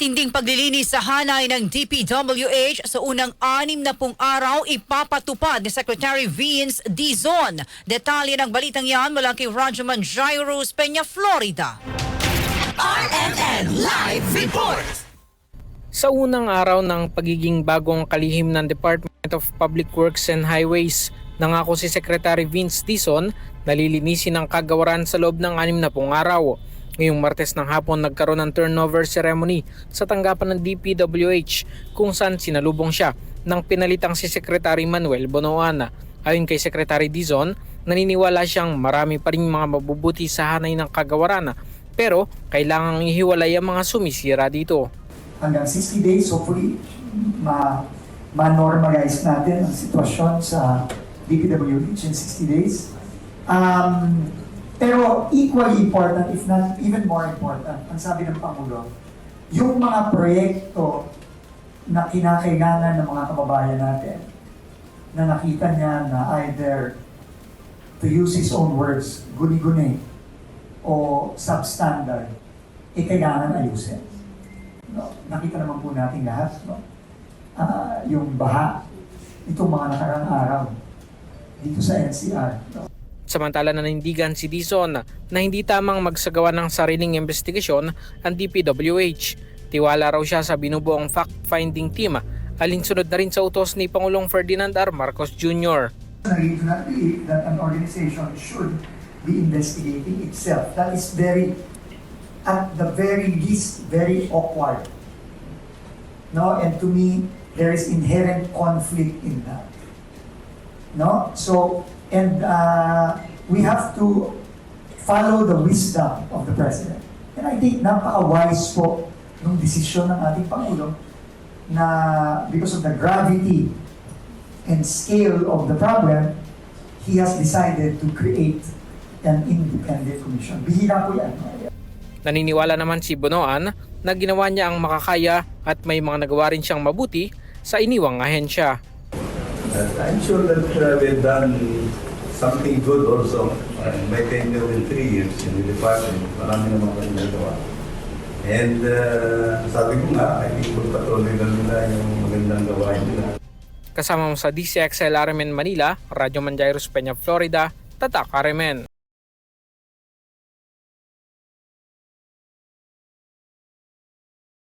matinding paglilinis sa hanay ng DPWH sa unang anim na pung araw ipapatupad ni Secretary Vince Dizon. Detalye ng balitang yan mula kay Rajaman Jairus Peña, Florida. RMN Live Report! Sa unang araw ng pagiging bagong kalihim ng Department of Public Works and Highways, nangako si Secretary Vince Dizon na lilinisin ang kagawaran sa loob ng anim na pong araw. Ngayong Martes ng hapon nagkaroon ng turnover ceremony sa tanggapan ng DPWH kung saan sinalubong siya ng pinalitang si Secretary Manuel Bonoana. Ayon kay Secretary Dizon, naniniwala siyang marami pa rin mga mabubuti sa hanay ng kagawaran pero kailangang ihiwalay ang mga sumisira dito. hanggang 60 days, hopefully, ma ma-normalize natin ang sitwasyon sa DPWH in 60 days. Um, pero equally important, if not even more important, ang sabi ng Pangulo, yung mga proyekto na kinakailangan ng mga kababayan natin, na nakita niya na either, to use his own words, guni-guni o substandard, eh kailangan ayusin. No? Nakita naman po natin lahat, no? Ah, yung baha, itong mga nakarang araw dito sa NCR. No? Samantala nanindigan si Dizon na hindi tamang magsagawa ng sariling investigasyon ang DPWH. Tiwala raw siya sa binubuong fact-finding team alinsunod na rin sa utos ni Pangulong Ferdinand R. Marcos Jr. I do that an organization should be investigating itself. That is very, at the very least, very awkward. No, and to me, there is inherent conflict in that. No, so, and uh, we have to follow the wisdom of the President. And I think napaka-wise po ng desisyon ng ating Pangulo na because of the gravity and scale of the problem, he has decided to create an independent commission. Bihira po yan. Naniniwala naman si Bonoan na ginawa niya ang makakaya at may mga nagawa rin siyang mabuti sa iniwang ahensya. And I'm sure that uh, we've done something good also. My tenure in three years in the department, marami naman kami nagawa. And uh, sabi ko nga, I think pagpatuloy lang nila yung magandang gawain nila. Kasama mo sa DCXL RMN Manila, Radyo Manjairos Peña, Florida, Tatak RMN.